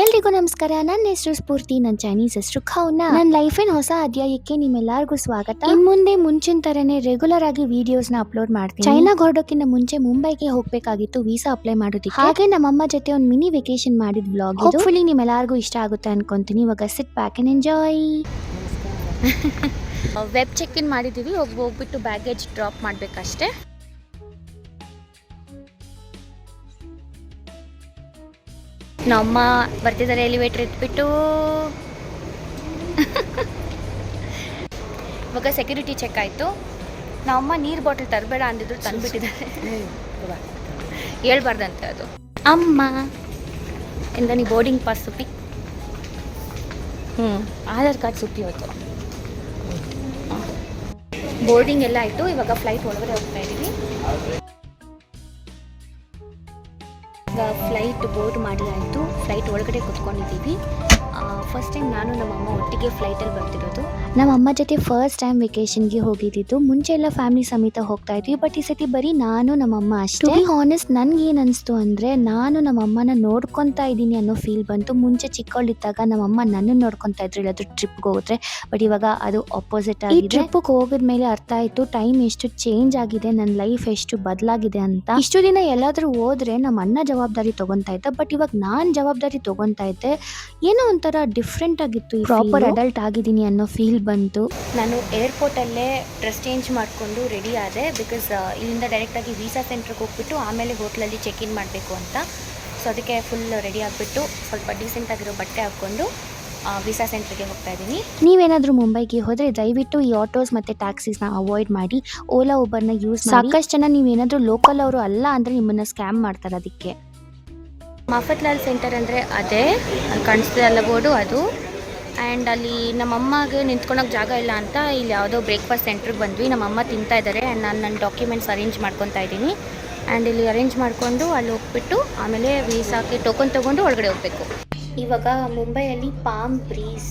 ಎಲ್ರಿಗೂ ನಮಸ್ಕಾರ. ನನ್ನ ಹೆಸರು ಸ್ಫೂರ್ತಿ ನನ್ನ ಚೈನೀಸ್ ಹೆಸರು ಖೌನ ನನ್ನ ಲೈಫಿನ ಹೊಸ ಅಧ್ಯಾಯಕ್ಕೆ ನಿಮ್ಮೆಲ್ಲರಿಗೂ ಸ್ವಾಗತ. ಇನ್ ಮುಂದೆ ಮುಂಚಿನ ತರನೇ ರೆಗ್ಯುಲರ್ ಆಗಿ ವಿಡಿಯೋಸ್ನ ಅಪ್ಲೋಡ್ ಮಾಡ್ತೀನಿ. ಚೈನಾಗ್ ಹೊರಡೋಕ್ಕಿಂತ ಮುಂಚೆ ಮುಂಬೈಗೆ ಹೋಗ್ಬೇಕಾಗಿತ್ತು ವೀಸಾ ಅಪ್ಲೈ ಮಾಡೋದಕ್ಕೆ. ಹಾಗೆ ನಮ್ಮಮ್ಮ ಜೊತೆ ಒಂದು ಮಿನಿ ವೆಕೇಶನ್ ಮಾಡಿದ ಬ್ಲಾಗ್ ಹೋಪ್ಫುಲಿ ನಿಮ್ಮೆಲ್ಲರಿಗೂ ಇಷ್ಟ ಆಗುತ್ತೆ ಅನ್ಕೊಂತೀನಿ. ಇವಾಗ sit back and enjoy web check in ಮಾಡಿದ್ದೀವಿ ಹೋಗಿ ಹೋಗ್ಬಿಟ್ಟು ಬ್ಯಾಗೇಜ್ ಡ್ರಾಪ್ ಮಾಡಬೇಕಷ್ಟೇ. ನಮ್ಮ ಬರ್ತಿದ್ದಾರೆ ಎಲಿವೇಟ್ರ್ ಇಟ್ಬಿಟ್ಟು ಇವಾಗ ಸೆಕ್ಯೂರಿಟಿ ಚೆಕ್ ಆಯಿತು. ನಮ್ಮಮ್ಮ ನೀರು ಬಾಟಲ್ ತರಬೇಡ ಅಂದಿದ್ರು, ತಂದುಬಿಟ್ಟಿದ್ದಾರೆ. ಹೇಳ್ಬಾರ್ದಂತೆ ಅದು. ಅಮ್ಮ, ಎಂದ ನೀ ಬೋರ್ಡಿಂಗ್ ಪಾಸ್ ಸುಪ್ಪಿ ಹ್ಞೂ ಆಧಾರ್ ಕಾರ್ಡ್ ಸುಪ್ಪಿ ಹೋಯ್ತು ಬೋರ್ಡಿಂಗ್ ಎಲ್ಲ ಆಯಿತು, ಇವಾಗ ಫ್ಲೈಟ್ ಒಳಗಡೆ ಹೋಗ್ತಾ ಇದ್ದೀವಿ ಫ್ಲೈಟ್ ಬೋರ್ಡ್ ಮಾಡಿ ಆಯಿತು ಫ್ಲೈಟ್ ಒಳಗಡೆ ಕುತ್ಕೊಂಡಿದ್ದೀವಿ. ಫಸ್ಟ್ ಟೈಮ್ ನಾನು ನಮ್ಮಮ್ಮ ಒಟ್ಟಿಗೆ ಫ್ಲೈಟಲ್ಲಿ ಬರ್ತಿರೋದು. ನಮ್ಮ ಅಮ್ಮ ಜೊತೆ ಫಸ್ಟ್ ಟೈಮ್ ವೆಕೇಶನ್ಗೆ ಹೋಗಿದ್ದಿದ್ದು. ಮುಂಚೆ ಎಲ್ಲ ಫ್ಯಾಮಿಲಿ ಸಮೇತ ಹೋಗ್ತಾ ಇದ್ವಿ. ಬಟ್ ಈ ಸತಿ ಬರೀ ನಾನು ನಮ್ಮಮ್ಮ ಅಷ್ಟೇ. ಹಾನೆಸ್ಟ್ ನನ್ಗೆ ಏನು ಅನಿಸ್ತು ಅಂದರೆ ನಾನು ನಮ್ಮಮ್ಮನ ನೋಡ್ಕೊತಾ ಇದ್ದೀನಿ ಅನ್ನೋ ಫೀಲ್ ಬಂತು. ಮುಂಚೆ ಚಿಕ್ಕವಳಿದ್ದಾಗ ನಮ್ಮಮ್ಮ ನನ್ನನ್ನು ನೋಡ್ಕೊತಾ ಇದ್ರು. ಇಲ್ಲಾದ್ರೂ ಟ್ರಿಪ್ಗೆ ಹೋದ್ರೆ. ಬಟ್ ಇವಾಗ ಅದು ಅಪೋಸಿಟ್ ಆಗಿ ಟ್ರಿಪ್ಗೆ ಹೋಗಿದ್ಮೇಲೆ ಅರ್ಥ ಆಯಿತು. ಟೈಮ್ ಎಷ್ಟು ಚೇಂಜ್ ಆಗಿದೆ. ನನ್ನ ಲೈಫ್ ಎಷ್ಟು ಬದಲಾಗಿದೆ ಅಂತ. ಇಷ್ಟು ದಿನ ಎಲ್ಲಾದರೂ ಹೋದ್ರೆ ನಮ್ಮ ಅಣ್ಣ ಜವಾಬ್ದಾರಿ ತಗೊಂತಾ ಇದ್ದ. ಬಟ್ ಇವಾಗ ನಾನು ಜವಾಬ್ದಾರಿ ತಗೊಂತಾ ಇದ್ದೆ. ಏನೋ ಒಂಥರ ಡಿಫ್ರೆಂಟ್ ಆಗಿತ್ತು ಪ್ರಾಪರ್ ಅಡಲ್ಟ್ ಆಗಿದ್ದೀನಿ ಅನ್ನೋ ಫೀಲ್ ಬಂತು. ನಾನು ಏರ್ಪೋರ್ಟಲ್ಲೇ ಡ್ರೆಸ್ ಚೇಂಜ್ ಮಾಡಿಕೊಂಡು ರೆಡಿ ಆದೆ ಬಿಕಾಸ್ ಇಲ್ಲಿಂದ ಡೈರೆಕ್ಟಾಗಿ ವೀಸಾ ಸೆಂಟ್ರಿಗೆ ಹೋಗ್ಬಿಟ್ಟು ಆಮೇಲೆ ಹೋಟ್ಲಲ್ಲಿ ಚೆಕ್ ಇನ್ ಮಾಡಬೇಕು ಅಂತ. ಸೊ ಅದಕ್ಕೆ ಫುಲ್ ರೆಡಿ ಆಗಿಬಿಟ್ಟು ಸ್ವಲ್ಪ ಡೀಸೆಂಟ್ ಆಗಿರೋ ಬಟ್ಟೆ ಹಾಕ್ಕೊಂಡು ವೀಸಾ ಸೆಂಟ್ರಿಗೆ ಹೋಗ್ತಾ ಇದ್ದೀನಿ. ನೀವೇನಾದರೂ ಮುಂಬೈಗೆ ಹೋದರೆ ದಯವಿಟ್ಟು ಈ ಆಟೋಸ್ ಮತ್ತು ಟ್ಯಾಕ್ಸೀಸ್ನ ಅವಾಯ್ಡ್ ಮಾಡಿ ಓಲಾ ಊಬರ್ನ ಯೂಸ್ ಸಾಕಷ್ಟು ಜನ ನೀವೇನಾದರೂ ಲೋಕಲ್ ಅವರು ಅಲ್ಲ ಅಂದರೆ ನಿಮ್ಮನ್ನು ಸ್ಕ್ಯಾಮ್ ಮಾಡ್ತಾರೆ ಅದಕ್ಕೆ. ಮಫತ್ ಲಾಲ್ ಸೆಂಟರ್ ಅಂದರೆ ಅದೇ ಅಲ್ಲಿ ಕಾಣಿಸ್ತಿದೆ ಅಲ್ಲ ಬೋರ್ಡು ಅದು. ಆ್ಯಂಡ್ ಅಲ್ಲಿ ನಮ್ಮಮ್ಮಗೆ ನಿಂತ್ಕೊಳಕ್ಕೆ ಜಾಗ ಇಲ್ಲ ಅಂತ ಇಲ್ಲಿ ಯಾವುದೋ ಬ್ರೇಕ್ಫಾಸ್ಟ್ ಸೆಂಟ್ರಿಗೆ ಬಂದ್ವಿ. ನಮ್ಮಮ್ಮ ತಿಂತಾ ಇದ್ದಾರೆ ಆ್ಯಂಡ್ ನಾನು ನನ್ನ ಡಾಕ್ಯುಮೆಂಟ್ಸ್ ಅರೇಂಜ್ ಮಾಡ್ಕೊತಾ ಇದ್ದೀನಿ. ಆ್ಯಂಡ್ ಇಲ್ಲಿ ಅರೇಂಜ್ ಮಾಡಿಕೊಂಡು ಅಲ್ಲಿ ಹೋಗ್ಬಿಟ್ಟು ಆಮೇಲೆ ವೀಸಾಕಿ ಟೋಕನ್ ತೊಗೊಂಡು ಒಳಗಡೆ ಹೋಗಬೇಕು. ಇವಾಗ ಮುಂಬೈಯಲ್ಲಿ ಪಾಮ್ ಬ್ರೀಸ್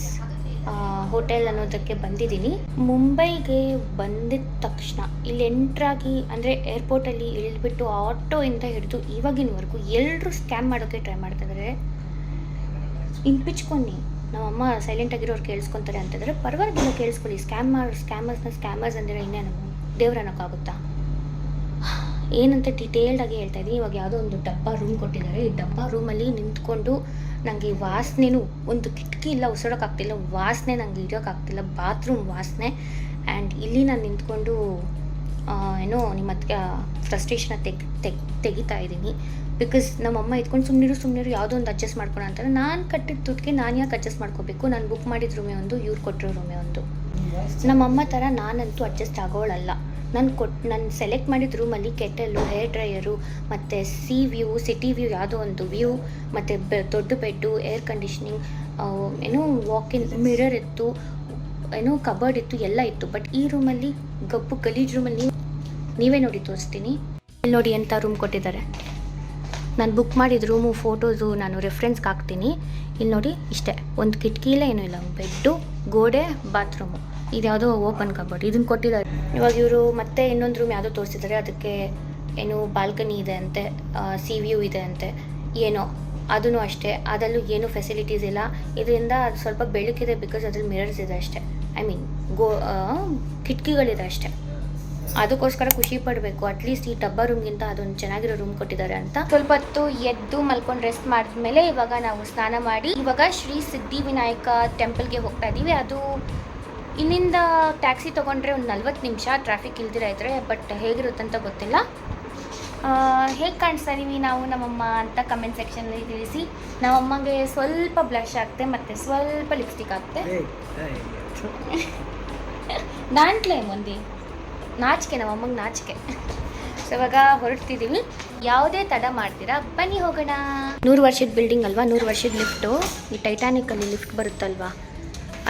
ಹೋಟೆಲ್ ಅನ್ನೋದಕ್ಕೆ ಬಂದಿದ್ದೀನಿ. ಮುಂಬೈಗೆ ಬಂದಿದ ತಕ್ಷಣ ಇಲ್ಲಿ ಎಂಟ್ರಾಗಿ ಅಂದರೆ ಏರ್ಪೋರ್ಟಲ್ಲಿ ಇಳಿದ್ಬಿಟ್ಟು ಆಟೋಯಿಂದ ಹಿಡಿದು ಇವಾಗಿನವರೆಗೂ ಎಲ್ಲರೂ ಸ್ಕ್ಯಾಮ್ ಮಾಡೋಕ್ಕೆ ಟ್ರೈ ಮಾಡ್ತಿದ್ದಾರೆ ಇಂಪಿಚ್ಕೊಂಡು ನಮ್ಮಮ್ಮ ಸೈಲೆಂಟ್ ಆಗಿರೋರು ಕೇಳಿಸ್ಕೊತಾರೆ ಅಂತಂದರೆ, ಪರವಾಗಿಲ್ಲ ಕೇಳಿಸ್ಕೊಳ್ಳಿ ಸ್ಕ್ಯಾಮ್ ಮಾಡಿ ಸ್ಕ್ಯಾಮರ್ಸ್ನ ಸ್ಕ್ಯಾಮರ್ಸ್ ಅಂದರೆ ಇನ್ನೇನು? ದೇವ್ರ ಅನ್ನೋಕ್ಕಾಗುತ್ತಾ ಏನಂತ ಡಿಟೇಲ್ಡ್ ಆಗಿ ಹೇಳ್ತಾ ಇದ್ದೀನಿ. ಇವಾಗ ಯಾವುದೋ ಒಂದು ಡಬ್ಬ ರೂಮ್ ಕೊಟ್ಟಿದ್ದಾರೆ. ಈ ಡಬ್ಬ ರೂಮಲ್ಲಿ ನಿಂತ್ಕೊಂಡು ನನಗೆ ವಾಸನೆನೂ ಒಂದು ಕಿಟಕಿ ಇಲ್ಲ ಉಸಿರೋಕ್ಕಾಗ್ತಿಲ್ಲ ವಾಸನೆ ನನಗೆ ಇರೋಕ್ಕಾಗ್ತಿಲ್ಲ ಬಾತ್ರೂಮ್ ವಾಸನೆ. ಆ್ಯಂಡ್ ಇಲ್ಲಿ ನಾನು ನಿಂತ್ಕೊಂಡು ಏನೋ ನಿಮ್ಮ ಹತ್ರ ಫ್ರಸ್ಟ್ರೇಷನ್ ತೆಗ್ ತೆಗ್, ತೆಗಿತಾ ಇದ್ದೀನಿ. ಬಿಕಾಸ್ ನಮ್ಮಮ್ಮ ಇದ್ಕೊಂಡು ಸುಮ್ಮನಿರು ಸುಮ್ಮನಿರು ಯಾವುದೋ ಒಂದು ಅಡ್ಜಸ್ಟ್ ಮಾಡ್ಕೊಳ ಅಂತಾರೆ ನಾನು ಕಟ್ಟಿದ ದುಡ್ಡಿಗೆ ನಾನು ಯಾಕೆ ಅಡ್ಜಸ್ಟ್ ಮಾಡ್ಕೋಬೇಕು? ನಾನು ಬುಕ್ ಮಾಡಿದ ರೂಮೇ ಒಂದು, ಇವ್ರು ಕೊಟ್ಟಿರೋ ರೂಮೇ ಒಂದು. ನಮ್ಮಮ್ಮ ಥರ ನಾನಂತೂ ಅಡ್ಜಸ್ಟ್ ಆಗೋಳಲ್ಲ. ನಾನು ಕೊಟ್ಟು ನಾನು ಸೆಲೆಕ್ಟ್ ಮಾಡಿದ ರೂಮಲ್ಲಿ ಕೆಟಲು ಹೇರ್ ಡ್ರೈಯರು ಮತ್ತು ಸಿ ವ್ಯೂ ಸಿಟಿ ವ್ಯೂ ಯಾವುದೋ ಒಂದು ವ್ಯೂ ಮತ್ತು ಬೆ, ದೊಡ್ಡ ಬೆಡ್ಡು ಏರ್ ಕಂಡೀಷ್ನಿಂಗ್ ಏನೋ ಇನ್ ಮಿರರ್ ಇತ್ತು, ಏನೋ ಕಬರ್ಡ್ ಇತ್ತು, ಎಲ್ಲ ಇತ್ತು. ಬಟ್ ಈ ರೂಮಲ್ಲಿ ಗಬ್ಬು ಗಲೀಜ್ ರೂಮಲ್ಲಿ ನೀವು ನೋಡಿ ತೋರಿಸ್ತೀನಿ. ಇಲ್ಲಿ ನೋಡಿ ಎಂಥ ರೂಮ್ ಕೊಟ್ಟಿದ್ದಾರೆ. ನಾನು ಬುಕ್ ಮಾಡಿದ ರೂಮು ಫೋಟೋಸು ನಾನು ರೆಫ್ರೆನ್ಸ್ಗೆ ಹಾಕ್ತೀನಿ. ಇಲ್ಲಿ ನೋಡಿ ಇಷ್ಟೇ. ಒಂದು ಕಿಟಕಿ ಇಲ್ಲ, ಏನೂ ಇಲ್ಲ. ಬೆಡ್ಡು ಗೋಡೆ ಬಾತ್ರೂಮು ಇದು ಯಾವುದೋ ಓಪನ್ ಕಬೋರ್ಡ್, ಇದನ್ನು ಕೊಟ್ಟಿದ್ದಾರೆ. ಇವಾಗ ಇವರು ಮತ್ತೆ ಇನ್ನೊಂದು ರೂಮ್ ಯಾವುದೋ ತೋರಿಸಿದ್ದಾರೆ, ಅದಕ್ಕೆ ಏನು ಬಾಲ್ಕನಿ ಇದೆ ಅಂತೆ ಸಿ ವ್ಯೂ ಇದೆ ಅಂತೆ, ಏನೋ ಅದೂ ಅಷ್ಟೇ ಅದರಲ್ಲೂ ಏನು ಫೆಸಿಲಿಟೀಸ್ ಇಲ್ಲ. ಇದರಿಂದ ಅದು ಸ್ವಲ್ಪ ಬೆಳಕಿದೆ ಬಿಕಾಸ್ ಅದ್ರಲ್ಲಿ ಮಿರರ್ಸ್ ಇದೆ ಅಷ್ಟೇ. ಐ ಮೀನ್ ಗೋ ಕಿಟಕಿಗಳಿದೆ ಅಷ್ಟೇ. ಅದಕ್ಕೋಸ್ಕರ ಖುಷಿ ಪಡಬೇಕು ಅಟ್ಲೀಸ್ಟ್ ಈ ಡಬ್ಬ ರೂಮ್ಗಿಂತ ಅದೊಂದು ಚೆನ್ನಾಗಿರೋ ರೂಮ್ ಕೊಟ್ಟಿದ್ದಾರೆ ಅಂತ. ಸ್ವಲ್ಪ ಹೊತ್ತು ಎದ್ದು ಮಲ್ಕೊಂಡು ರೆಸ್ಟ್ ಮಾಡಿದ್ಮೇಲೆ ಇವಾಗ ನಾವು ಸ್ನಾನ ಮಾಡಿ, ಇವಾಗ ಶ್ರೀ ಸಿದ್ಧಿ ವಿನಾಯಕ ಟೆಂಪಲ್ಗೆ ಹೋಗ್ತಾ ಇದ್ದೀವಿ ಅದು ಇಲ್ಲಿಂದ ಟ್ಯಾಕ್ಸಿ ತೊಗೊಂಡ್ರೆ ಒಂದು ನಲ್ವತ್ತು ನಿಮಿಷ ಟ್ರಾಫಿಕ್ ಇಲ್ದಿರ ಇದ್ರೆ ಬಟ್ ಹೇಗಿರುತ್ತಂತ ಗೊತ್ತಿಲ್ಲ. ಹೇಗೆ ಕಾಣಿಸ್ತಾ ಇದೀವಿ ನಾವು ನಮ್ಮಮ್ಮ ಅಂತ ಕಮೆಂಟ್ ಸೆಕ್ಷನಲ್ಲಿ ತಿಳಿಸಿ. ನಮ್ಮಮ್ಮಗೆ ಸ್ವಲ್ಪ ಬ್ಲಶ್ ಆಗುತ್ತೆ ಮತ್ತು ಸ್ವಲ್ಪ ಲಿಪ್ಸ್ಟಿಕ್ ಆಗುತ್ತೆ ನಾನ್ಕ್ಲೆ ಮಂದಿ ನಾಚಿಕೆ ನಮ್ಮಮ್ಮಗೆ ನಾಚಿಕೆ. ಸೊ ಇವಾಗ ಹೊರಡ್ತಿದ್ದೀವಿ ಯಾವುದೇ ತಡ ಮಾಡ್ತೀರಾ ಬನ್ನಿ ಹೋಗೋಣ. ನೂರು ವರ್ಷದ ಬಿಲ್ಡಿಂಗ್ ಅಲ್ವಾ? ನೂರು ವರ್ಷದ ಲಿಫ್ಟು ಈ ಟೈಟಾನಿಕಲ್ಲಿ ಲಿಫ್ಟ್ ಬರುತ್ತಲ್ವಾ?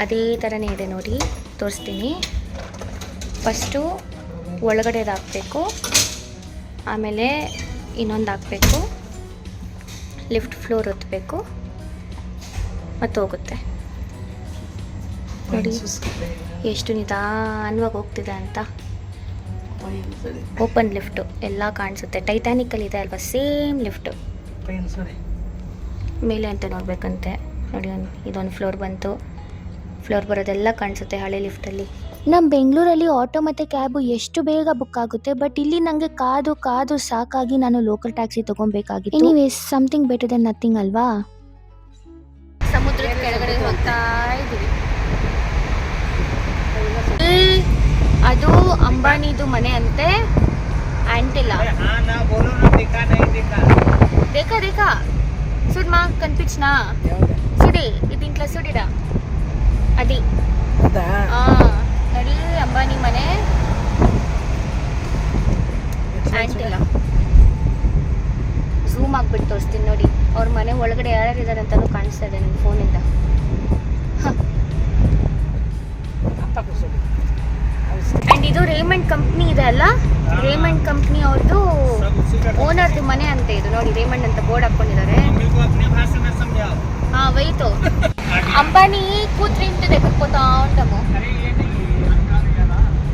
ಅದೇ ಥರನೇ ಇದೆ ನೋಡಿ ತೋರಿಸ್ತೀನಿ. ಫಸ್ಟು ಒಳಗಡೆದು ಹಾಕಬೇಕು ಆಮೇಲೆ ಇನ್ನೊಂದು ಹಾಕಬೇಕು. ಲಿಫ್ಟ್ ಫ್ಲೋರ್ ಒತ್ತಬೇಕು ಮತ್ತು ಹೋಗುತ್ತೆ. ನೋಡಿ ಎಷ್ಟು ನಿಧಾನವಾಗಿ ಹೋಗ್ತಿದೆ ಅಂತ. ಓಪನ್ ಲಿಫ್ಟು ಎಲ್ಲ ಕಾಣಿಸುತ್ತೆ. ಟೈಟಾನಿಕಲ್ಲಿ ಇದೆ ಅಲ್ವಾ ಸೇಮ್ ಲಿಫ್ಟು. ಮೇಲೆ ಅಂತ ನೋಡಬೇಕಂತೆ. ನೋಡಿ ಒಂದು ಇದೊಂದು ಫ್ಲೋರ್ ಬಂತು. ಫ್ಲೋರ್ ಬರೋದೆಲ್ಲ ಕಾಣಿಸುತ್ತೆ ಹಳೆ ಲಿಫ್ಟಲ್ಲಿ ನಮ್ಮ ಬೆಂಗಳೂರಲ್ಲಿ ಆಟೋ ಮತ್ತು ಕ್ಯಾಬು ಎಷ್ಟು ಬೇಗ ಬುಕ್ ಆಗುತ್ತೆ ಬಟ್ ಇಲ್ಲಿ ನನಗೆ ಕಾದು ಕಾದು ಸಾಕಾಗಿ ನಾನು local taxi ತೊಗೊಬೇಕಾಗಿತ್ತು anyways something better then nothing ಅಲ್ವಾ? ಸಮುದ್ರದ ಕೆಳಗಡೆ ಹೋಗ್ತಾ ಇದ್ದೀವಿ. ಅದು ಅಂಬಾನಿದು ಮನೆ ಅಂತೆ ಆಂಟಿಲ್ಲ ಬೇಕಾ ಬೇಕಾ? ಸುಡ್ಮಾ ಕನ್ಪಿಚ್ನಾ? ಸುಡಿ ಇದು ಇಂಟ್ಲ ಸುಡಿಡ ಅದಿ ನೋಡಿ ಅಂಬಾನಿ ಮನೆ. ಝೂಮ್ ಆಗ್ಬಿಟ್ಟು ತೋರಿಸ್ತೀನಿ ನೋಡಿ. ಅವ್ರ ಮನೆ ಒಳಗಡೆ ಯಾರ್ಯಾರು ಇದ್ದಾರೆ ಅಂತಲೂ ಕಾಣಿಸ್ತಾ ಇದೆ ನನ್ನ ಫೋನಿಂದ. ಆ್ಯಂಡ್ ಇದು ರೇಮಂಡ್ ಕಂಪ್ನಿ ಇದೆ ಅಲ್ಲ? ರೇಮಂಡ್ ಕಂಪ್ನಿ ಅವ್ರದ್ದು ಓನರ್ದು ಮನೆ ಅಂತ ಇದು ನೋಡಿ ರೇಮಂಡ್ ಅಂತ ಬೋರ್ಡ್ ಹಾಕೊಂಡಿದ್ದಾರೆ. ಹಾಂ ವೈತು ಅಂಬಾನಿ ಕೂತ್ರಿ దగ్గరకు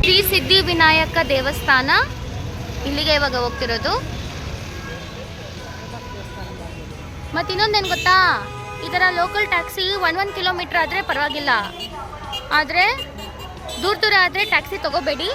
ಶ್ರೀ ಸಿದ್ಧಿ ವಿನಾಯಕ ದೇವಸ್ಥಾನ. ಇಲ್ಲಿಗೆ ಇವಾಗ ಹೋಗ್ತಿರೋದು. ಮತ್ತು ಇನ್ನೊಂದೇನು ಗೊತ್ತಾ? ಈ ಥರ local taxi one one kilometre ಆದರೆ ಪರವಾಗಿಲ್ಲ. ಆದರೆ ದೂರ ದೂರ ಆದರೆ ಟ್ಯಾಕ್ಸಿ ತಗೋಬೇಡಿ.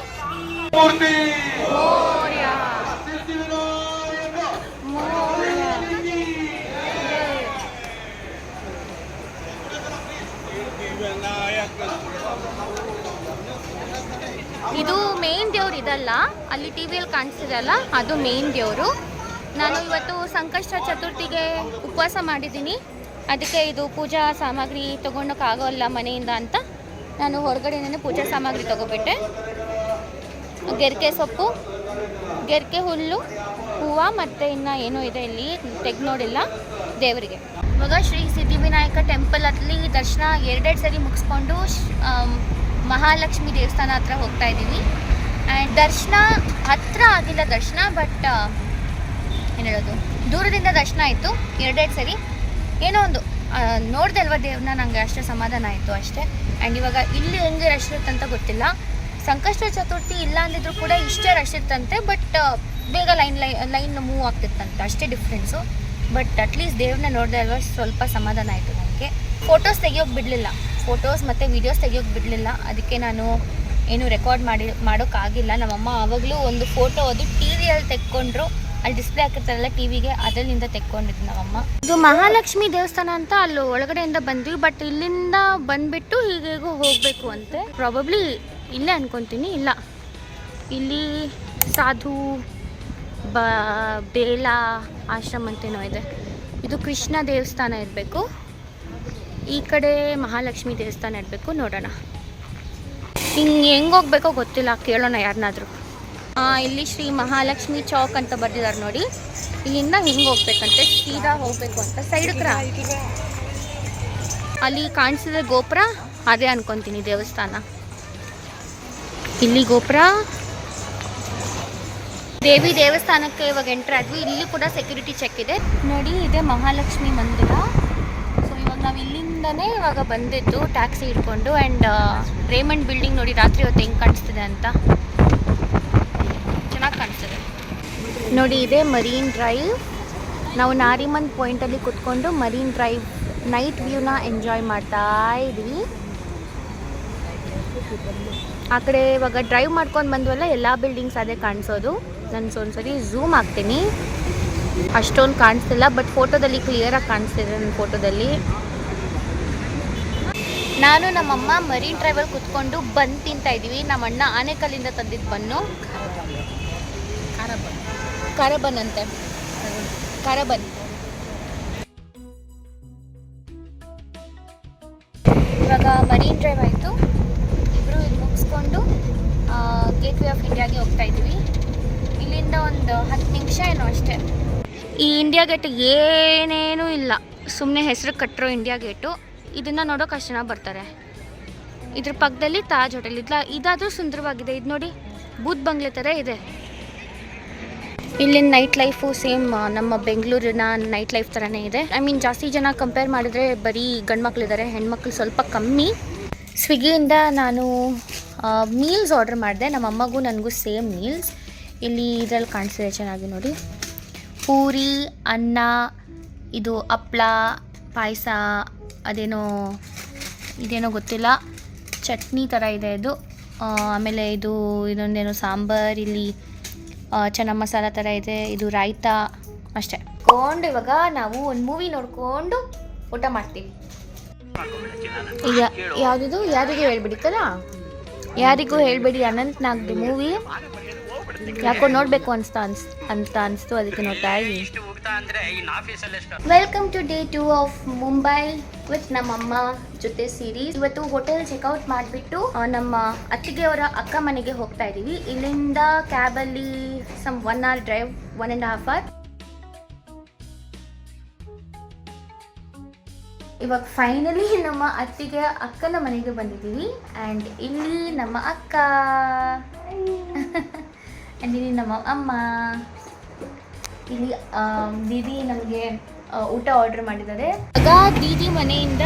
ಇದು ಮೇನ್ ದೇವ್ರು ಇದಲ್ಲ. ಅಲ್ಲಿ ಟಿ ವಿಯಲ್ಲಿ ಕಾಣಿಸ್ತಿದೆಯಲ್ಲ ಅದು ಮೇನ್ ದೇವರು. ನಾನು ಇವತ್ತು ಸಂಕಷ್ಟ ಚತುರ್ಥಿಗೆ ಉಪವಾಸ ಮಾಡಿದ್ದೀನಿ. ಅದಕ್ಕೆ ಇದು ಪೂಜಾ ಸಾಮಗ್ರಿ ತೊಗೊಂಡೋಕ್ಕಾಗೋಲ್ಲ ಮನೆಯಿಂದ ಅಂತ ನಾನು ಹೊರಗಡೆನೇ ಪೂಜಾ ಸಾಮಗ್ರಿ ತೊಗೊಬಿಟ್ಟೆ. ಗೆರ್ಕೆ ಸೊಪ್ಪು, ಗೆರ್ಕೆ ಹುಲ್ಲು, ಹೂವು ಮತ್ತು ಇನ್ನು ಏನೋ ಇದೆ ಇಲ್ಲಿ ತೆಗೆದು ನೋಡಿಲ್ಲ ದೇವರಿಗೆ. ಇವಾಗ ಶ್ರೀ ಸಿದ್ಧಿವಿನಾಯಕ ಟೆಂಪಲ್ ಅಲ್ಲಿ ದರ್ಶನ ಎರಡೆರಡು ಸರಿ ಮುಗಿಸ್ಕೊಂಡು ಮಹಾಲಕ್ಷ್ಮಿ ದೇವಸ್ಥಾನ ಹತ್ರ ಹೋಗ್ತಾ ಇದ್ದೀವಿ. ಆ್ಯಂಡ್ ದರ್ಶನ ಹತ್ರ ಆಗಿಲ್ಲ ದರ್ಶನ ಬಟ್ ಏನು ಹೇಳೋದು? ದೂರದಿಂದ ದರ್ಶನ ಆಯಿತು, ಎರಡೆರಡು ಸರಿ. ಏನೋ ಒಂದು ನೋಡ್ದೆ ಅಲ್ವ ದೇವ್ರನ್ನ ನನಗೆ ಅಷ್ಟೇ ಸಮಾಧಾನ ಆಯಿತು ಅಷ್ಟೇ. ಆ್ಯಂಡ್ ಇವಾಗ ಇಲ್ಲಿ ಹೆಂಗೆ ರಶ್ ಇರುತ್ತಂತ ಗೊತ್ತಿಲ್ಲ. ಸಂಕಷ್ಟ ಚತುರ್ಥಿ ಇಲ್ಲ ಅಂದಿದ್ರು ಕೂಡ ಇಷ್ಟೇ ರಶ್ ಇತ್ತಂತೆ ಬಟ್ ಬೇಗ ಲೈನ್ ಲೈನ್ ಮೂವ್ ಆಗ್ತಿತ್ತಂತೆ. ಅಷ್ಟೇ ಡಿಫ್ರೆನ್ಸು ಬಟ್ ಅಟ್ಲೀಸ್ಟ್ ದೇವ್ರನ್ನ ನೋಡ್ದೆ ಅಲ್ವ ಸ್ವಲ್ಪ ಸಮಾಧಾನ ಆಯಿತು ನನಗೆ ಫೋಟೋಸ್ ತೆಗಿಯೋಕೆ ಬಿಡಲಿಲ್ಲ. ಫೋಟೋಸ್ ಮತ್ತು ವೀಡಿಯೋಸ್ ತೆಗಿಯೋಕೆ ಬಿಡಲಿಲ್ಲ. ಅದಕ್ಕೆ ನಾನು ಏನು ರೆಕಾರ್ಡ್ ಮಾಡಿ, ಮಾಡೋಕ್ಕಾಗಿಲ್ಲ. ನಮ್ಮಮ್ಮ ಆವಾಗಲೂ ಒಂದು ಫೋಟೋ ಅದು ಟಿ ವಿಯಲ್ಲಿ ತೆಕ್ಕೊಂಡ್ರು. ಅಲ್ಲಿ ಡಿಸ್ಪ್ಲೇ ಹಾಕಿರ್ತಾರಲ್ಲ ಟಿ ವಿಗೆ ಅದರಿಂದ ತೆಕ್ಕೊಂಡಿದ್ದು ನಮ್ಮಮ್ಮ. ಇದು ಮಹಾಲಕ್ಷ್ಮಿ ದೇವಸ್ಥಾನ ಅಂತ ಅಲ್ಲಿ ಒಳಗಡೆಯಿಂದ ಬಂದ್ವಿ. ಬಟ್ ಇಲ್ಲಿಂದ ಬಂದ್ಬಿಟ್ಟು ಹೀಗೇಗೂ ಹೋಗಬೇಕು ಅಂತೆ. ಪ್ರಾಬಬ್ಲಿ ಇಲ್ಲೇ ಅನ್ಕೊತೀನಿ. ಇಲ್ಲ. ಇಲ್ಲಿ ಸಾಧು, ಬ, ಬೇಲ, ಆಶ್ರಮ ಅಂತೇನೋ ಇದೆ. ಇದು ಕೃಷ್ಣ ದೇವಸ್ಥಾನ ಇರಬೇಕು. ಈ ಕಡೆ ಮಹಾಲಕ್ಷ್ಮಿ ದೇವಸ್ಥಾನ ಇರಬೇಕು, ನೋಡೋಣ. ಹಿಂಗೆ ಹೆಂಗೆ ಹೋಗ್ಬೇಕೋ ಗೊತ್ತಿಲ್ಲ, ಕೇಳೋಣ ಯಾರನ್ನಾದರೂ ಇಲ್ಲಿ ಶ್ರೀ ಮಹಾಲಕ್ಷ್ಮಿ ಚೌಕ್ ಅಂತ ಬರ್ದಿದ್ದಾರೆ ನೋಡಿ. ಇಲ್ಲಿಂದ ಹಿಂಗೆ ಹೋಗ್ಬೇಕಂತೆ, ಸೀದಾ ಹೋಗ್ಬೇಕು ಅಂತ ಸೈಡ್ ಅಲ್ಲಿ ಕಾಣಿಸಿದ ಗೋಪುರ, ಅದೇ ಅನ್ಕೊಂತೀನಿ ದೇವಸ್ಥಾನ. ಇಲ್ಲಿ ಗೋಪುರ. ದೇವಿ ದೇವಸ್ಥಾನಕ್ಕೆ ಇವಾಗ ಎಂಟ್ರ್ ಆದ್ವಿ, ಇಲ್ಲಿ ಕೂಡ ಸೆಕ್ಯೂರಿಟಿ ಚೆಕ್ ಇದೆ. ನೋಡಿ, ಇದೆ ಮಹಾಲಕ್ಷ್ಮಿ ಮಂದಿರ. ನಾವು ಇಲ್ಲಿಂದನೇ ಇವಾಗ ಬಂದಿದ್ದು ಟ್ಯಾಕ್ಸಿ ಹಿಡ್ಕೊಂಡು ಆ್ಯಂಡ್ ರೇಮಂಡ್ ಬಿಲ್ಡಿಂಗ್ ನೋಡಿ ರಾತ್ರಿ ಹೊತ್ತು ಹೆಂಗೆ ಕಾಣಿಸ್ತಿದೆ ಅಂತ. ಚೆನ್ನಾಗಿ ಕಾಣಿಸ್ತದೆ. ನೋಡಿ, ಇದೆ ಮರೀನ್ ಡ್ರೈವ್ ನಾವು ನಾರಿಮನ್ ಪಾಯಿಂಟಲ್ಲಿ ಕುತ್ಕೊಂಡು ಮರೀನ್ ಡ್ರೈವ್ ನೈಟ್ ವ್ಯೂನ ಎಂಜಾಯ್ ಮಾಡ್ತಾ ಇದ್ವಿ ಆ ಕಡೆ ಇವಾಗ ಡ್ರೈವ್ ಮಾಡ್ಕೊಂಡು ಬಂದ್ವಲ್ಲ, ಎಲ್ಲ ಬಿಲ್ಡಿಂಗ್ಸ್ ಅದೇ ಕಾಣಿಸೋದು. ನಾನು ಒಂದ್ಸರಿ ಝೂಮ್ ಆಗ್ತೀನಿ ಅಷ್ಟೊಂದು ಕಾಣಿಸ್ತಿಲ್ಲ ಬಟ್ ಫೋಟೋದಲ್ಲಿ ಕ್ಲಿಯರಾಗಿ ಕಾಣಿಸ್ತಿದೆ ನನ್ನ ಫೋಟೋದಲ್ಲಿ ನಾನು ನಮ್ಮಮ್ಮ ಮರೀನ್ ಡ್ರೈವಲ್ ಕುತ್ಕೊಂಡು ಬನ್ ತಿಂತಾ ಇದ್ದೀವಿ. ನಮ್ಮ ಅಣ್ಣ ಆನೆಕಲ್ಲಿಂದ ತಂದಿದ್ದು ಬನ್ನು. ಕರಬನ್ ಬನ್ ಅಂತೆ. ಕರಬನ್. ಇವಾಗ ಮರೀನ್ ಡ್ರೈವ್ ಆಯಿತು. ಇಬ್ಬರು ಇದು ಮುಗಿಸ್ಕೊಂಡು ಗೇಟ್ ವೇ ಆಫ್ ಇಂಡಿಯಾಗೆ ಹೋಗ್ತಾ ಇದ್ವಿ. ಇಲ್ಲಿಂದ ಒಂದು ಹತ್ತು ನಿಮಿಷ ಏನೋ ಅಷ್ಟೇ. ಈ ಇಂಡಿಯಾ ಗೇಟ್ ಏನೇನೂ ಇಲ್ಲ. ಸುಮ್ಮನೆ ಹೆಸರು ಕಟ್ಟಿರೋ ಇಂಡಿಯಾ ಗೇಟು ಇದನ್ನು ನೋಡೋಕೆ ಅಷ್ಟು ಜನ ಬರ್ತಾರೆ. ಇದ್ರ ಪಕ್ಕದಲ್ಲಿ ತಾಜ್ ಹೋಟೆಲ್ ಇದ್ಲ, ಇದಾದರೂ ಸುಂದರವಾಗಿದೆ. ಇದು ನೋಡಿ ಬೂತ್ ಬಂಗ್ಲೆ ಥರ ಇದೆ. ಇಲ್ಲಿನ ನೈಟ್ ಲೈಫು ಸೇಮ್ ನಮ್ಮ ಬೆಂಗಳೂರಿನ ನೈಟ್ ಲೈಫ್ ಥರನೇ ಇದೆ. ಐ ಮೀನ್ ಜಾಸ್ತಿ ಜನ ಕಂಪೇರ್ ಮಾಡಿದ್ರೆ ಬರೀ ಗಂಡು ಮಕ್ಳಿದ್ದಾರೆ ಹೆಣ್ಮಕ್ಳು ಸ್ವಲ್ಪ ಕಮ್ಮಿ. ಸ್ವಿಗ್ಗಿಯಿಂದ ನಾನು ಮೀಲ್ಸ್ ಆರ್ಡರ್ ಮಾಡಿದೆ. ನಮ್ಮ ಅಮ್ಮಗೂ ನನಗೂ ಸೇಮ್ ಮೀಲ್ಸ್ ಇಲ್ಲಿ ಇದರಲ್ಲಿ ಕಾಣಿಸಿದೆ ಚೆನ್ನಾಗಿ ನೋಡಿ. ಪೂರಿ, ಅನ್ನ, ಇದು ಹಪ್ಳ, ಪಾಯಸ ಅದೇನೋ ಇದೇನೋ ಗೊತ್ತಿಲ್ಲ. ಚಟ್ನಿ ಥರ ಇದೆ ಇದು. ಆಮೇಲೆ ಇದು ಇದೊಂದೇನೋ ಸಾಂಬಾರ್ ಇಲ್ಲಿ ಚೆನ್ನ ಮಸಾಲ ಥರ ಇದೆ. ಇದು ರಾಯ್ತ ಅಷ್ಟೇ. ಕೊಂಡು ಇವಾಗ ನಾವು ಒಂದು ಮೂವಿ ನೋಡಿಕೊಂಡು ಊಟ ಮಾಡ್ತೀವಿ. ಈಗ ಯಾವುದಿದು? ಯಾರಿಗೂ ಹೇಳ್ಬಿಡಿತ್ತಲ್ಲ ಯಾರಿಗೂ ಹೇಳ್ಬೇಡಿ ಅನಂತ್ ನಾಗ್ದು ಮೂವಿ ಯಾಕೋ ನೋಡಬೇಕು ಅನ್ಸ್ತಾ ಅನ್ಸ್ ಅಂತ ಅನಿಸ್ತು, ಅದಕ್ಕೆ ನೋಡ್ತಾ ಇದ್ದೀನಿ. Welcome to day two of Mumbai with ನಮ್ಮಮ್ಮ ಜೊತೆ ಸೀರೀಸ್ ಇವತ್ತು ಹೋಟೆಲ್ ಚೆಕ್ಔಟ್ ಮಾಡಿಬಿಟ್ಟು ನಮ್ಮ ಅತ್ತಿಗೆ ಅವರ ಅಕ್ಕ ಮನೆಗೆ ಹೋಗ್ತಾ ಇದ್ದೀವಿ ಇಲ್ಲಿಂದ ಕ್ಯಾಬಲ್ಲಿ some one hour drive one and half hour ಇವಾಗ ಫೈನಲಿ ನಮ್ಮ ಅತ್ತಿಗೆ ಅಕ್ಕನ ಮನೆಗೆ ಬಂದಿದ್ದೀವಿ. ಆ್ಯಂಡ್ ಇಲ್ಲಿ ನಮ್ಮ ಅಕ್ಕ. ಆ್ಯಂಡ್ ಇಲ್ಲಿ ನಮ್ಮ ಅಮ್ಮ. ಇಲ್ಲಿ ದೀದಿ ನಮಗೆ ಊಟ ಆರ್ಡರ್ ಮಾಡಿದ್ದಾರೆ. ಆಗ ದೀದಿ ಮನೆಯಿಂದ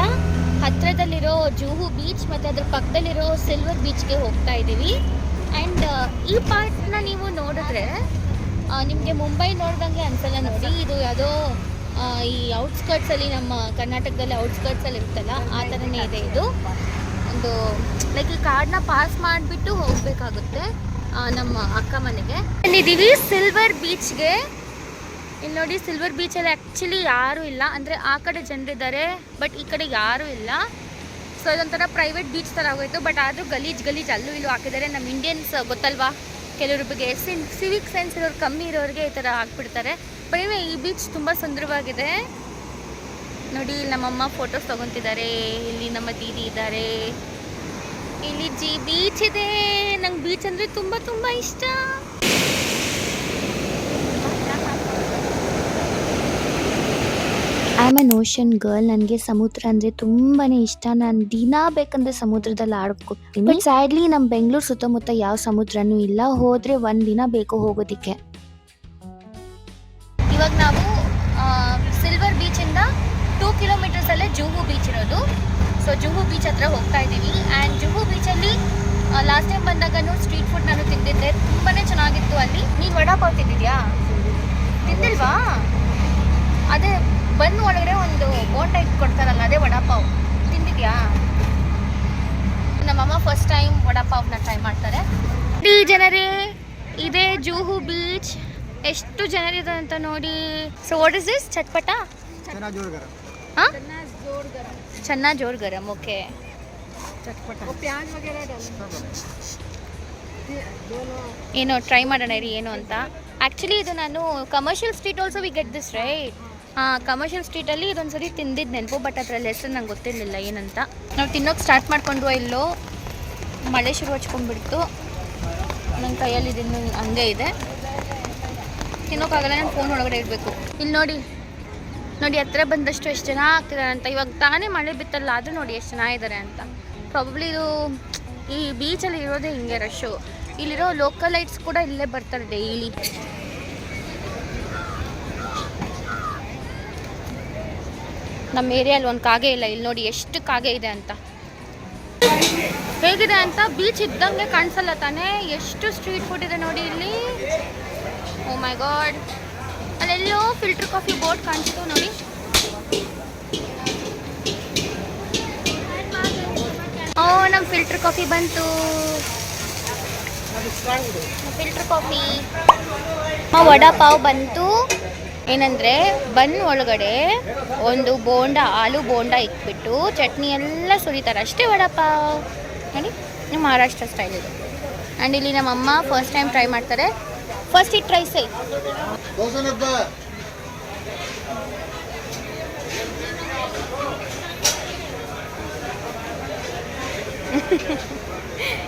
ಹತ್ತಿರದಲ್ಲಿರೋ ಜೂಹು ಬೀಚ್ ಮತ್ತು ಅದ್ರ ಪಕ್ಕದಲ್ಲಿರೋ ಸಿಲ್ವರ್ ಬೀಚ್ಗೆ ಹೋಗ್ತಾ ಇದ್ದೀವಿ. ಆ್ಯಂಡ್ ಈ ಪಾರ್ಟ್ನ ನೀವು ನೋಡಿದ್ರೆ ನಿಮಗೆ ಮುಂಬೈ ನೋಡ್ದಂಗೆ ಅನ್ಸಲ್ಲ ನೋಡಿ. ಇದು ಯಾವುದೋ ಈ ಔಟ್ಸ್ಕರ್ಟ್ಸಲ್ಲಿ ನಮ್ಮ ಕರ್ನಾಟಕದಲ್ಲಿ ಔಟ್ಸ್ಕರ್ಟ್ಸಲ್ಲಿ ಇರುತ್ತಲ್ಲ, ಆ ಥರನೇ ಇದೆ ಇದು. ಒಂದು ಲೈಕ್ ಈ ಕಾರ್ಡ್ನ ಪಾಸ್ ಮಾಡಿಬಿಟ್ಟು ಹೋಗಬೇಕಾಗುತ್ತೆ ನಮ್ಮ ಅಕ್ಕ ಮನೆಗೆ. ಇದ್ದೀವಿ ಸಿಲ್ವರ್ ಬೀಚ್ಗೆ ಇಲ್ಲಿ ನೋಡಿ ಸಿಲ್ವರ್ ಬೀಚಲ್ಲಿ ಆ್ಯಕ್ಚುಲಿ ಯಾರೂ ಇಲ್ಲ. ಅಂದರೆ ಆ ಕಡೆ ಜನರಿದ್ದಾರೆ ಬಟ್ ಈ ಕಡೆ ಯಾರೂ ಇಲ್ಲ. ಸೊ ಇದೊಂಥರ ಪ್ರೈವೇಟ್ ಬೀಚ್ ಥರ ಆಗೋಯ್ತು ಬಟ್ ಆದರೂ ಗಲೀಜ್ ಗಲೀಜ್ ಅಲ್ಲೂ ಇಲ್ಲೂ ಹಾಕಿದ್ದಾರೆ. ನಮ್ಮ ಇಂಡಿಯನ್ಸ್ ಗೊತ್ತಲ್ವಾ? ಕೆಲವ್ರಿಗೆ ಸಿನ್ ಸಿವಿಕ್ ಸೆನ್ಸ್ ಇರೋರು ಕಮ್ಮಿ ಇರೋರಿಗೆ ಈ ಥರ ಹಾಕ್ಬಿಡ್ತಾರೆ. Anyway, ಈ ಬೀಚ್ ತುಂಬ ಸುಂದರವಾಗಿದೆ. ನೋಡಿ ನಮ್ಮಮ್ಮ ಫೋಟೋಸ್ ತಗೊತಿದ್ದಾರೆ. ಇಲ್ಲಿ ನಮ್ಮ ದೀದಿ ಇದ್ದಾರೆ. ಇಲ್ಲಿ ಜಿ ಬೀಚ್ ಇದೆ. ನಂಗೆ ಬೀಚ್ ಅಂದರೆ ತುಂಬ ತುಂಬ ಇಷ್ಟ. I am an ocean girl ನನಗೆ ಸಮುದ್ರ ಅಂದರೆ ತುಂಬಾ ಇಷ್ಟ. ನಾನು ದಿನ ಬೇಕಂದ್ರೆ ಸಮುದ್ರದಲ್ಲಿ ಆಡ್ಕೋತೀನಿ. ಸ್ಯಾಡ್ಲಿ ನಮ್ಮ ಬೆಂಗಳೂರು ಸುತ್ತಮುತ್ತ ಯಾವ ಸಮುದ್ರನೂ ಇಲ್ಲ. ಹೋದರೆ ಒಂದು ದಿನ ಬೇಕು ಹೋಗೋದಕ್ಕೆ. ಇವಾಗ ನಾವು ಸಿಲ್ವರ್ ಬೀಚಿಂದ ಟೂ ಕಿಲೋಮೀಟರ್ಸಲ್ಲೇ ಜುಹು ಬೀಚ್ ಇರೋದು. ಸೊ ಜುಹು ಬೀಚ್ ಹತ್ರ ಹೋಗ್ತಾ ಇದ್ದೀವಿ. ಆ್ಯಂಡ್ ಜುಹು ಬೀಚಲ್ಲಿ ಲಾಸ್ಟ್ ಟೈಮ್ ಬಂದಾಗೂ ಸ್ಟ್ರೀಟ್ ಫುಡ್ ನಾನು ತಿಂದಿದ್ದೆ. ತುಂಬಾ ಚೆನ್ನಾಗಿತ್ತು ಅಲ್ಲಿ. ನೀನು ವಡಾಪಾವ್ ತಿಂದಿದ್ಯಾ? ತಿಂದಿಲ್ವಾ? ಅದೇ, ಬಂದು ಒಳಗಡೆ ಒಂದು ಬೋಟ್ ಟೈಪ್ ಕೊಡ್ತಾರಲ್ಲ, ಅದೇ ವಡಾಪಾವ್ ತಿಂದಿದ್ಯಾ? ನಮ್ಮಮ್ಮ ಫಸ್ಟ್ ಟೈಮ್ ವಡಾಪಾವ್ನ ಟ್ರೈ ಮಾಡ್ತಾರೆ. ಜನರೇ, ಇದೇ ಜುಹು ಬೀಚ್ ಎಷ್ಟು ಜನರಿದೆ ಅಂತ ನೋಡಿ. So what is this chatpata? ಚೆನ್ನ ಜೋರ್ ಗರಂ ಹಾಂ? ಚನ್ನ ಜೋರ್ ಗರಂ ಓಕೆ ಚಟ್ಪಟ. ಏನೋ ಟ್ರೈ ಮಾಡೋಣ ರೀ ಏನು ಅಂತ. ಆ್ಯಕ್ಚುಲಿ ಇದು ನಾನು commercial street also we get this right ಹಾಂ. ಕಮರ್ಷಿಯಲ್ ಸ್ಟ್ರೀಟಲ್ಲಿ ಇದೊಂದು ಸರಿ ತಿಂದಿದ್ದು ನೆನಪು ಬಟ್ ಅದರಲ್ಲಿ ಹೆಸರು ನಂಗೆ ಗೊತ್ತಿರಲಿಲ್ಲ ಏನಂತ. ನಾವು ತಿನ್ನೋಕೆ ಸ್ಟಾರ್ಟ್ ಮಾಡಿಕೊಂಡು ಇಲ್ಲೋ ಮಳೆ ಶುರು ಹಚ್ಕೊಂಡ್ಬಿಡ್ತು. ನನ್ನ ಕೈಯಲ್ಲಿ ಇದನ್ನು ಹಂಗೆ ಇದೆ. ತಿನ್ನೋಕ್ಕಾಗಲ್ಲ ನಾನು ಫೋನ್ ಒಳಗಡೆ ಇರಬೇಕು. ಇಲ್ಲಿ ನೋಡಿ ನೋಡಿ ಹತ್ರ ಬಂದಷ್ಟು ಎಷ್ಟು ಜನ ಆಗ್ತಿದ್ದಾರೆ ಅಂತ. ಇವಾಗ ತಾನೇ ಮಳೆ ಬಿತ್ತಲ್ಲ, ಆದರೂ ನೋಡಿ ಎಷ್ಟು ಜನ ಇದ್ದಾರೆ ಅಂತ. ಪ್ರಾಬಬ್ಲಿ ಇದು, ಈ ಬೀಚಲ್ಲಿ ಇರೋದೇ ಹಿಂಗೆ ರಶ್ಶು ಇಲ್ಲಿರೋ ಲೋಕಲ್ ಲೈಟ್ಸ್ ಕೂಡ ಇಲ್ಲೇ ಬರ್ತಾರೆ ಡೈಲಿ ನಮ್ಮ ಏರಿಯಲ್ಲಿ ಒಂದು ಕಾಗೆ ಇಲ್ಲ. ಇಲ್ಲಿ ನೋಡಿ ಎಷ್ಟು ಕಾಗೆ ಇದೆ ಅಂತ. ಹೇಗಿದೆ ಅಂತ? ಬೀಚ್ ಇದ್ದಂಗೆ ಕಾಣಿಸಲ್ಲ ತಾನೇ. ಎಷ್ಟು ಸ್ಟ್ರೀಟ್ ಫುಡ್ ಇದೆ ನೋಡಿ ಇಲ್ಲಿ. ಓ ಮೈ ಗಾಡ್ ಅಲ್ಲೆಲ್ಲೋ ಫಿಲ್ಟರ್ ಕಾಫಿ ಬೋರ್ಡ್ ಕಾಣಿಸ್ತು ನೋಡಿ. ಓ ನಮ್ಮ ಫಿಲ್ಟರ್ ಕಾಫಿ ಬಂತು. ಫಿಲ್ಟರ್ ಕಾಫಿ ವಡಾಪಾವ್ ಬಂತು. ಏನಂದರೆ ಬನ್ ಒಳಗಡೆ ಒಂದು ಬೋಂಡ ಆಲೂ ಬೋಂಡ ಇಟ್ಬಿಟ್ಟು ಚಟ್ನಿ ಎಲ್ಲ ಸುರಿತಾರೆ. ಅಷ್ಟೇ ವಡಾಪಾವ್ ನೋಡಿ ನಿಮ್ಮ ಮಹಾರಾಷ್ಟ್ರ ಸ್ಟೈಲ್ ಇದೆ. ಆ್ಯಂಡ್ ಇಲ್ಲಿ ನಮ್ಮಮ್ಮ ಫಸ್ಟ್ ಟೈಮ್ ಟ್ರೈ ಮಾಡ್ತಾರೆ. ಫಸ್ಟ್ ಇಟ್ ಟ್ರೈ ಸೈ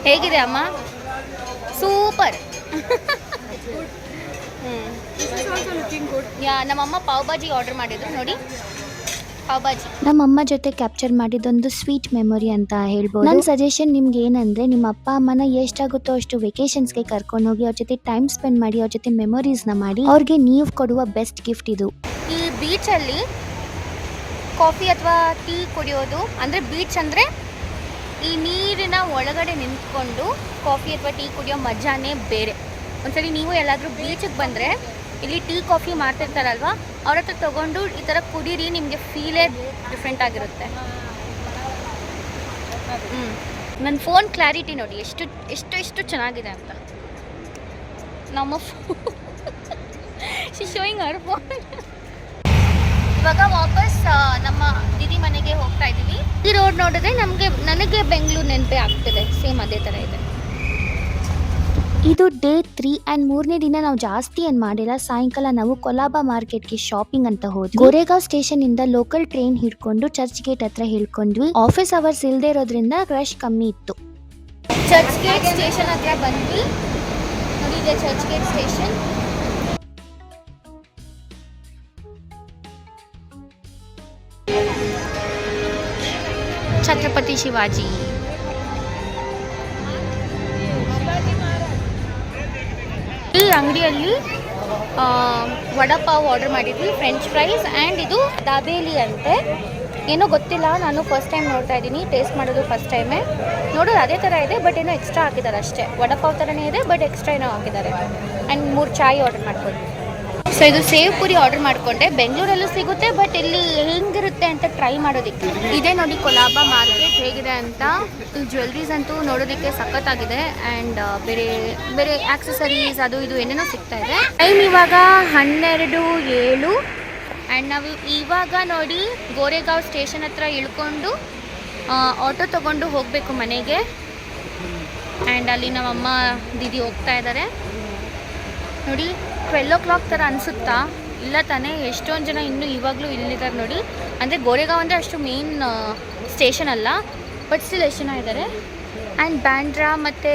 ಹೇಗಿದೆ ಅಮ್ಮ? ಸೂಪರ್ ಯಾ ನಮ್ಮಮ್ಮ ಪಾವ್ ಭಾಜಿ ಆರ್ಡರ್ ಮಾಡಿದ್ರು ನೋಡಿ. ಪಾವ್ ಅಮ್ಮ ಜೊತೆ ಕ್ಯಾಪ್ಚರ್ ಮಾಡಿದೊಂದು ಸ್ವೀಟ್ ಮೆಮೊರಿ ಅಂತ ಹೇಳ್ಬೋದು. ನನ್ನ ಸಜೆಷನ್ ನಿಮ್ಗೆ ಏನಂದ್ರೆ ನಿಮ್ಮ ಅಪ್ಪ ಅಮ್ಮನ ಎಷ್ಟಾಗುತ್ತೋ ಅಷ್ಟು ವೆಕೇಶನ್ಸ್ಗೆ ಕರ್ಕೊಂಡು ಹೋಗಿ ಅವ್ರ ಜೊತೆ ಟೈಮ್ ಸ್ಪೆಂಡ್ ಮಾಡಿ ಅವ್ರ ಜೊತೆ ಮೆಮೊರೀಸ್ನ ಮಾಡಿ ಅವ್ರಿಗೆ ನೀವು ಕೊಡುವ ಬೆಸ್ಟ್ ಗಿಫ್ಟ್ ಇದು. ಈ ಬೀಚಲ್ಲಿ ಕಾಫಿ ಅಥವಾ ಟೀ ಕುಡಿಯೋದು ಅಂದರೆ ಬೀಚ್ ಅಂದರೆ ಈ ನೀರಿನ ಒಳಗಡೆ ನಿಂತ್ಕೊಂಡು ಕಾಫಿ ಅಥವಾ ಟೀ ಕುಡಿಯೋ ಮಜಾನೇ ಬೇರೆ. ಒಂದ್ಸರಿ ನೀವು ಎಲ್ಲಾದರೂ ಬೀಚಿಗೆ ಬಂದರೆ ಇಲ್ಲಿ ಟೀ ಕಾಫಿ ಮಾಡ್ತಿರ್ತಾರಲ್ವ? ಅವ್ರ ಹತ್ರ ತೊಗೊಂಡು ಈ ಥರ ಕುಡೀರಿ, ನಿಮಗೆ ಫೀಲೇ ಡಿಫ್ರೆಂಟ್ ಆಗಿರುತ್ತೆ. ಹ್ಞೂ ನನ್ನ ಫೋನ್ ಕ್ಲಾರಿಟಿ ನೋಡಿ, ಎಷ್ಟು ಎಷ್ಟು ಎಷ್ಟು ಚೆನ್ನಾಗಿದೆ ಅಂತ. ನಮ್ಮ ಶೋಯಿಂಗ್ ಅವರ್ ಫೋನ್ ಇವಾಗ ವಾಪಸ್ ನಮ್ಮ ದಿದಿ ಮನೆಗೆ ಹೋಗ್ತಾ ಇದ್ದೀವಿ. ಈ ರೋಡ್ ನೋಡಿದ್ರೆ ನಮಗೆ, ನನಗೆ ಬೆಂಗಳೂರು ನೆನಪೇ ಆಗ್ತಿದೆ. ಸೇಮ್ ಅದೇ ಥರ ಇದೆ. ಇದು ಡೇ ತ್ರೀ ಅಂಡ್ ಮೂರನೇ ದಿನ ನಾವು ಜಾಸ್ತಿ ಏನ್ ಮಾಡಿಲ್ಲ. ಸಾಯಂಕಾಲ ನಾವು ಕೊಲಾಬಾ ಮಾರ್ಕೆಟ್ಗೆ ಶಾಪಿಂಗ್ ಅಂತ ಹೋದ್ವಿ. ಗೋರೆಗಾಂವ್ ಸ್ಟೇಷನ್ ಇಂದ ಲೋಕಲ್ ಟ್ರೈನ್ ಹಿಡ್ಕೊಂಡು ಚರ್ಚ್ ಗೇಟ್ ಹತ್ರ ಹೇಳ್ಕೊಂಡ್ವಿ. ಆಫೀಸ್ ಅವರ್ಸ್ ಇಲ್ದೇ ಇರೋದ್ರಿಂದ ರಶ್ ಕಮ್ಮಿ ಇತ್ತು. ಚರ್ಚ್ ಗೇಟ್ ಸ್ಟೇಷನ್ ಹತ್ರ ಬಂದ್ವಿ. ನೋಡಿ ಇದೆ ಚರ್ಚ್ ಗೇಟ್ ಸ್ಟೇಷನ್ ಛತ್ರಪತಿ ಶಿವಾಜಿ. ಅಂಗಡಿಯಲ್ಲಿ ವಡಪಾವ್ ಆರ್ಡರ್ ಮಾಡಿದ್ವಿ ಫ್ರೆಂಚ್ ಫ್ರೈಸ್ ಆ್ಯಂಡ್ ಇದು ದಾಬೇಲಿ ಅಂತೆ. ಏನೋ ಗೊತ್ತಿಲ್ಲ, ನಾನು ಫಸ್ಟ್ ಟೈಮ್ ನೋಡ್ತಾ ಇದ್ದೀನಿ ಟೇಸ್ಟ್ ಮಾಡೋದು ಫಸ್ಟ್ ಟೈಮೇ ನೋಡೋದು ಅದೇ ಥರ ಇದೆ ಬಟ್ ಏನೋ ಎಕ್ಸ್ಟ್ರಾ ಹಾಕಿದ್ದಾರೆ ಅಷ್ಟೇ. ವಡಪಾವ್ ಥರನೇ ಇದೆ ಬಟ್ ಎಕ್ಸ್ಟ್ರಾ ಏನೋ ಹಾಕಿದ್ದಾರೆ. ಆ್ಯಂಡ್ ಮೂರು ಚಾಯ್ ಆರ್ಡರ್ ಮಾಡ್ಕೊಂಡು ಸೊ ಇದು ಸೇವ್ ಪುರಿ ಆರ್ಡರ್ ಮಾಡಿಕೊಂಡೆ. ಬೆಂಗಳೂರಲ್ಲೂ ಸಿಗುತ್ತೆ ಬಟ್ ಇಲ್ಲಿ ಹೆಂಗಿರುತ್ತೆ ಅಂತ ಟ್ರೈ ಮಾಡೋದಕ್ಕೆ. ಇದೇ ನೋಡಿ ಕೊಲಾಬ ಮಾರ್ಕೆಟ್ ಹೇಗಿದೆ ಅಂತ. ಜ್ಯುವೆಲ್ರೀಸ್ ಅಂತೂ ನೋಡೋದಕ್ಕೆ ಸಖತ್ತಾಗಿದೆ ಆ್ಯಂಡ್ ಬೇರೆ ಬೇರೆ ಆಕ್ಸೆಸರೀಸ್ ಅದು ಇದು ಏನೇನೋ ಸಿಗ್ತಾ ಇದೆ. ಟೈಮ್ ಇವಾಗ ಹನ್ನೆರಡು ಏಳು. ಆ್ಯಂಡ್ ನಾವು ಇವಾಗ ನೋಡಿ ಗೋರೆಗಾಂವ್ ಸ್ಟೇಷನ್ ಹತ್ರ ಇಳ್ಕೊಂಡು ಆಟೋ ತೊಗೊಂಡು ಹೋಗಬೇಕು ಮನೆಗೆ. ಆ್ಯಂಡ್ ಅಲ್ಲಿ ನಮ್ಮಮ್ಮ, ದೀದಿ ಹೋಗ್ತಾ ಇದ್ದಾರೆ. ನೋಡಿ ಟ್ವೆಲ್ ಓ ಕ್ಲಾಕ್ ಥರ ಅನಿಸುತ್ತಾ? ಇಲ್ಲ ತಾನೇ, ಎಷ್ಟೊಂದು ಜನ ಇನ್ನೂ ಇವಾಗಲೂ ಇಲ್ಲಿದ್ದಾರೆ ನೋಡಿ. ಅಂದರೆ ಗೋರೆಗಾಂವ್ ಅಂದರೆ ಅಷ್ಟು ಮೇನ್ ಸ್ಟೇಷನ್ ಅಲ್ಲ ಬಟ್ ಸ್ಟಿಲ್ ಎಷ್ಟು ಜನ ಇದ್ದಾರೆ ಆ್ಯಂಡ್ ಬ್ಯಾಂಡ್ರಾ ಮತ್ತು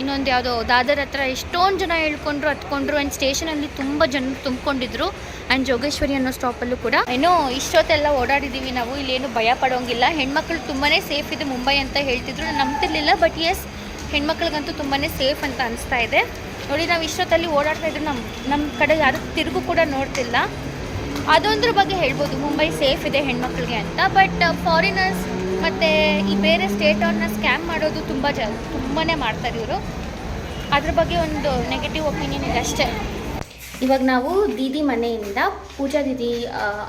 ಇನ್ನೊಂದು ಯಾವುದೋ, ದಾದರ್ ಹತ್ರ ಎಷ್ಟೊಂದು ಜನ ಹೇಳ್ಕೊಂಡ್ರು, ಹತ್ಕೊಂಡ್ರು ಆ್ಯಂಡ್ ಸ್ಟೇಷನಲ್ಲಿ ತುಂಬ ಜನ ತುಂಬಿಕೊಂಡಿದ್ರು ಆ್ಯಂಡ್ ಜೋಗೇಶ್ವರಿ ಅನ್ನೋ ಸ್ಟಾಪಲ್ಲೂ ಕೂಡ. ಏನೋ ಇಷ್ಟೊತ್ತೆಲ್ಲ ಓಡಾಡಿದ್ದೀವಿ ನಾವು, ಇಲ್ಲೇನು ಭಯ ಪಡೋಂಗಿಲ್ಲ. ಹೆಣ್ಮಕ್ಳು ತುಂಬಾ ಸೇಫ್ ಇದೆ ಮುಂಬೈ ಅಂತ ಹೇಳ್ತಿದ್ರು. ನಂಬ್ತಿರ್ಲಿಲ್ಲ ಬಟ್ ಎಸ್ ಹೆಣ್ಮಕ್ಳಿಗಂತೂ ತುಂಬಾ ಸೇಫ್ ಅಂತ ಅನಿಸ್ತಾ ಇದೆ. ನೋಡಿ, ನಾವು ಇಷ್ಟೊತ್ತಲ್ಲಿ ಓಡಾಡ್ತಾ ಇದ್ರು ನಮ್ಮ ನಮ್ಮ ಕಡೆ ಯಾರು ತಿರುಗು ಕೂಡ ನೋಡ್ತಿಲ್ಲ. ಅದೊಂದ್ರ ಬಗ್ಗೆ ಹೇಳ್ಬೋದು. ಮುಂಬೈ ಸೇಫ್ ಇದೆ ಹೆಣ್ಮಕ್ಳಿಗೆ ಅಂತ. ಬಟ್ ಫಾರಿನರ್ಸ್ ಮತ್ತು ಈ ಬೇರೆ ಸ್ಟೇಟ್ ಅವ್ರನ್ನ ಸ್ಕ್ಯಾಮ್ ಮಾಡೋದು ತುಂಬ ಜ ತುಂಬಾ ಮಾಡ್ತಾರೆ ಇವರು. ಅದ್ರ ಬಗ್ಗೆ ಒಂದು ನೆಗೆಟಿವ್ ಒಪಿನಿಯನ್ ಇದೆ ಅಷ್ಟೇ. ಇವಾಗ ನಾವು ದೀದಿ ಮನೆಯಿಂದ ಪೂಜಾ ದೀದಿ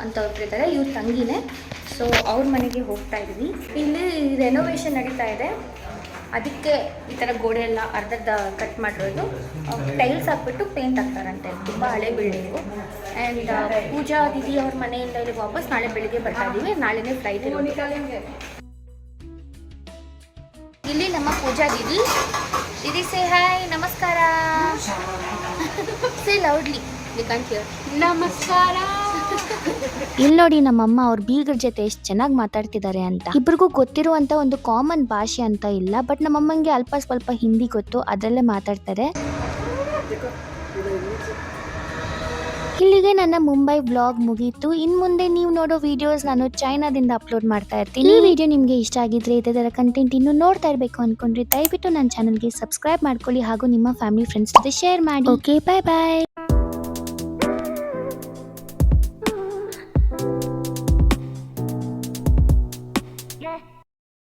ಅಂತ ಒಬ್ಬರಿದ್ದಾರೆ ಇವ್ರ ತಂಗಿನೇ. ಸೊ ಅವ್ರ ಮನೆಗೆ ಹೋಗ್ತಾ ಇದ್ದೀವಿ ಇಲ್ಲಿ ರೆನೋವೇಷನ್ ನಡೀತಾ ಇದೆ. ಅದಕ್ಕೆ ಈ ಥರ ಗೋಡೆ ಎಲ್ಲ ಅರ್ಧರ್ಧ ಕಟ್ ಮಾಡಿರೋದು. ಟೈಲ್ಸ್ ಹಾಕ್ಬಿಟ್ಟು ಪೇಂಟ್ ಹಾಕ್ತಾರಂತೆ. ತುಂಬ ಹಳೆ ಬಿಲ್ಡಿಂಗು. ಆ್ಯಂಡ್ ಪೂಜಾ ದೀದಿ ಅವ್ರ ಮನೆಯಿಂದ ಇಲ್ಲಿ ವಾಪಸ್ ನಾಳೆ ಬೆಳಿಗ್ಗೆ ಬರ್ತಾ ಇದ್ದೀವಿ. ನಾಳೆನೇ ಫ್ಲೈಟ್ ಇಲ್ಲಿ ನಮ್ಮ ಪೂಜಾ ದೀದಿ. ದೀದಿ ಸೇ ಹಾಯ್ ನಮಸ್ಕಾರ. Say loudly we can hear ನಮಸ್ಕಾರ. ಇಲ್ಲಿ ನೋಡಿ ನಮ್ಮಮ್ಮ ಅವ್ರ ಬೀಗರ ಜೊತೆ ಎಷ್ಟು ಚೆನ್ನಾಗಿ ಮಾತಾಡ್ತಿದ್ದಾರೆ ಅಂತ. ಇಬ್ರಿಗೂ ಗೊತ್ತಿರುವಂತ ಒಂದು ಕಾಮನ್ ಭಾಷೆ ಅಂತ ಇಲ್ಲ ಬಟ್ ನಮ್ಮಮ್ಮಂಗೆ ಅಲ್ಪ ಸ್ವಲ್ಪ ಹಿಂದಿ ಗೊತ್ತು, ಅದರಲ್ಲೇ ಮಾತಾಡ್ತಾರೆ. ಇಲ್ಲಿಗೆ ನನ್ನ ಮುಂಬೈ ಬ್ಲಾಗ್ ಮುಗೀತು. ಇನ್ ಮುಂದೆ ನೀವು ನೋಡೋ ವಿಡಿಯೋಸ್ ನಾನು ಚೈನಾದಿಂದ ಅಪ್ಲೋಡ್ ಮಾಡ್ತಾ ಇರ್ತೀನಿ. ಈ ವಿಡಿಯೋ ನಿಮ್ಗೆ ಇಷ್ಟ ಆಗಿದ್ರೆ ಇದೇ ತರ ಕಂಟೆಂಟ್ ಇನ್ನು ನೋಡ್ತಾ ಇರಬೇಕು ಅನ್ಕೊಂಡ್ರೆ ದಯವಿಟ್ಟು ನನ್ನ ಚಾನಲ್ಗೆ ಸಬ್ಸ್ಕ್ರೈಬ್ ಮಾಡ್ಕೊಳ್ಳಿ ಹಾಗೂ ನಿಮ್ಮ ಫ್ಯಾಮಿಲಿ ಫ್ರೆಂಡ್ಸ್ ಜೊತೆ ಶೇರ್ ಮಾಡಿ. Okay bye bye